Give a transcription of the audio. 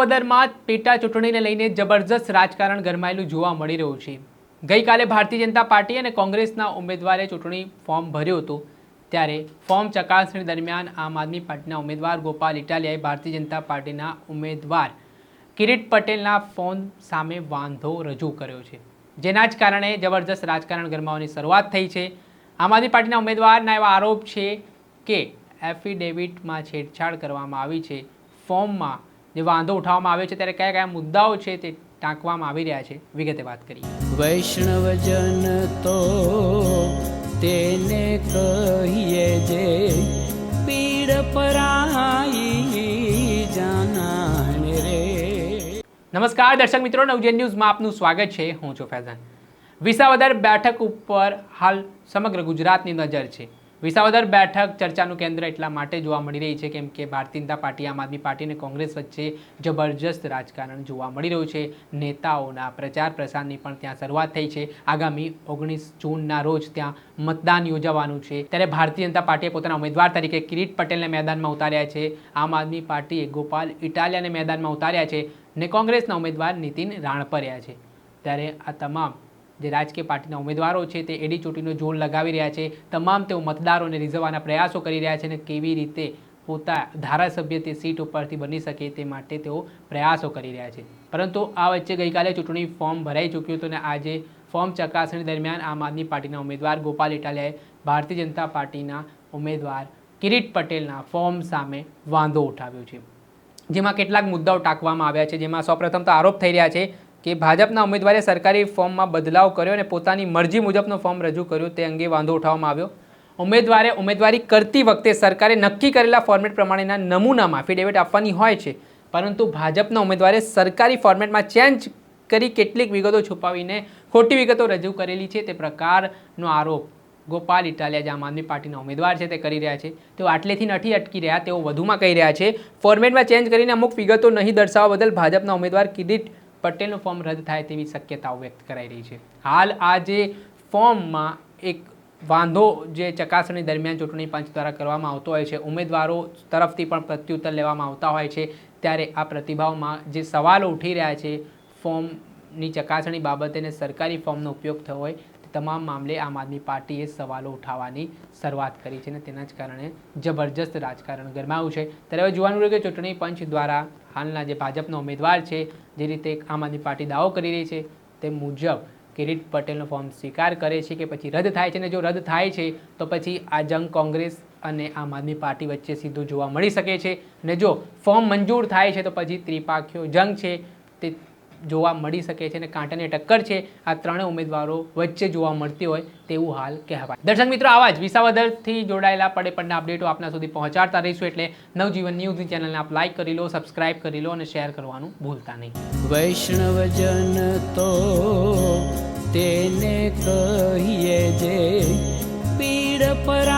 પદરમાં પેટા ચૂંટણીને લઈને જબરજસ્ત રાજકારણ ગરમાયેલું જોવા મળી રહ્યું છે. ગઈકાલે ભારતીય જનતા પાર્ટી અને કોંગ્રેસના ઉમેદવારે ચૂંટણી ફોર્મ ભર્યું હતું. ત્યારે ફોર્મ ચકાસણી દરમિયાન આમ આદમી પાર્ટીના ઉમેદવાર ગોપાલ ઇટાલિયાએ ભારતીય જનતા પાર્ટીના ઉમેદવાર કિરીટ પટેલના ફોન સામે વાંધો રજૂ કર્યો છે. જેના જ કારણે જબરજસ્ત રાજકારણ ગરમાવાની શરૂઆત થઈ છે. આમ આદમી પાર્ટીના ઉમેદવારના એવા આરોપ છે કે એફિડેવિટમાં છેડછાડ કરવામાં આવી છે. ફોર્મમાં જે વાંધો ઉઠાવવામાં આવ્યો છે ત્યારે કયા કયા મુદ્દાઓ છે તે ટાંકવામાં આવી રહ્યા છે વિગતે વાત કરીએ. વૈષ્ણવજન તો તેને કહીએ જે પીડ પરાઈ જાનાને રે. નમસ્કાર દર્શક મિત્રો નવજન ન્યૂઝમાં આપનું સ્વાગત છે. હું છું ફૈઝાન. વિસાવદર બેઠક ઉપર હાલ સમગ્ર ગુજરાતની નજર છે. વિસાવદર બેઠક ચર્ચાનું કેન્દ્ર એટલા માટે જોવા મળી રહી છે કેમ કે ભારતીય જનતા પાર્ટી, આમ આદમી પાર્ટી અને કોંગ્રેસ વચ્ચે જબરજસ્ત રાજકારણ જોવા મળી રહ્યું છે. નેતાઓના પ્રચાર પ્રસારની પણ ત્યાં શરૂઆત થઈ છે. આગામી ઓગણીસ જૂનના રોજ ત્યાં મતદાન યોજાવાનું છે. ત્યારે ભારતીય જનતા પાર્ટીએ પોતાના ઉમેદવાર તરીકે કિરીટ પટેલને મેદાનમાં ઉતાર્યા છે. આમ આદમી પાર્ટીએ ગોપાલ ઇટાલિયાને મેદાનમાં ઉતાર્યા છે ને કોંગ્રેસના ઉમેદવાર નીતિન રાણપરિયા છે. ત્યારે આ તમામ જે રાજકીય પાર્ટીના ઉમેદવારો છે તે એડી ચોટીનો જોર લગાવી રહ્યા છે. તમામ તેઓ મતદારોને રીઝવવાના પ્રયાસો કરી રહ્યા છે અને કેવી રીતે પોતા ધારાસભ્ય તે સીટ ઉપરથી બની શકે તે માટે તેઓ પ્રયાસો કરી રહ્યા છે. પરંતુ આ વચ્ચે ગઈકાલે ચૂંટણી ફોર્મ ભરાઈ ચૂક્યું હતું અને આજે ફોર્મ ચકાસણી દરમિયાન આમ આદમી પાર્ટીના ઉમેદવાર ગોપાલ ઇટાલિયાએ ભારતીય જનતા પાર્ટીના ઉમેદવાર કિરીટ પટેલના ફોર્મ સામે વાંધો ઉઠાવ્યો છે. જેમાં કેટલાક મુદ્દાઓ ટાંકવામાં આવ્યા છે. જેમાં સૌપ્રથમ તો આરોપ થઈ રહ્યા છે કે ભાજપના ઉમેદવારે સરકારી ફોર્મમાં બદલાવ કર્યો અને પોતાની મરજી મુજબનો ફોર્મ રજૂ કર્યો તે અંગે વાંધો ઉઠાવવામાં આવ્યો. ઉમેદવારે ઉમેદવારી કરતી વખતે સરકારે નક્કી કરેલા ફોર્મેટ પ્રમાણેના નમૂનામાં એફિડેવિટ આપવાની હોય છે. પરંતુ ભાજપના ઉમેદવારે સરકારી ફોર્મેટમાં ચેન્જ કરી કેટલીક વિગતો છુપાવીને ખોટી વિગતો રજૂ કરેલી છે. તે પ્રકારનો આરોપ ગોપાલ ઇટાલિયા જે આમ આદમી પાર્ટીના ઉમેદવાર છે તે કરી રહ્યા છે. તેઓ આટલેથી નથી અટકી રહ્યા, તેઓ વધુમાં કહી રહ્યા છે. ફોર્મેટમાં ચેન્જ કરીને અમુક વિગતો નહીં દર્શાવવા બદલ ભાજપના ઉમેદવાર કિરીટ પટેલનું ફોર્મ રદ થાય તેવી શક્યતાઓ વ્યક્ત કરાઈ રહી છે. હાલ આ જે ફોર્મમાં એક વાંધો જે ચકાસણી દરમિયાન ચૂંટણી પંચ દ્વારા કરવામાં આવતો હોય છે, ઉમેદવારો તરફથી પણ પ્રત્યુત્તર લેવામાં આવતા હોય છે, ત્યારે આ પ્રતિભાવમાં જે સવાલો ઉઠી રહ્યા છે ફોર્મની ચકાસણી બાબતે અને સરકારી ફોર્મનો ઉપયોગ થયો હોય તમામ મામલે આમ આદમી પાર્ટીએ સવાલો ઉઠાવવાની શરૂઆત કરી છે અને તેના જ કારણે જબરજસ્ત રાજકારણ ગરમાયું છે. ત્યારે હવે જોવાનું રહ્યું કે ચૂંટણી પંચ દ્વારા હાલના જે ભાજપનો ઉમેદવાર છે, જે રીતે આમ આદમી પાર્ટી દાવો કરી રહી છે, તે મુજબ કિરીટ પટેલનો ફોર્મ સ્વીકાર કરે છે કે પછી રદ થાય છે અને જો રદ થાય છે, તો પછી આ જંગ કોંગ્રેસ અને આમ આદમી પાર્ટી વચ્ચે સીધું જોવા મળી શકે છે. અને જો ફોર્મ મંજૂર થાય છે, તો પછી ત્રિપાખીઓ જંગ છે, તે જોવા મળી શકે છે અને કાંટાની ટક્કર છે, આ ત્રણેય ઉમેદવારો વચ્ચે જોવા મળતી હોય તેવું હાલ કહેવાય. દર્શક મિત્રો, આવા જ વિસાવદરથી જોડાયેલા પડે પડના અપડેટો આપના સુધી પહોંચાડતા રહીશું એટલે નવજીવન ન્યૂઝની ચેનલને આપ લાઈક કરી લો સબસ્ક્રાઇબ કરી લો અને શેર કરવાનું ભૂલતા નહીં. વૈષ્ણવજન તો તેને કહીએ જે પીડ પરાઈ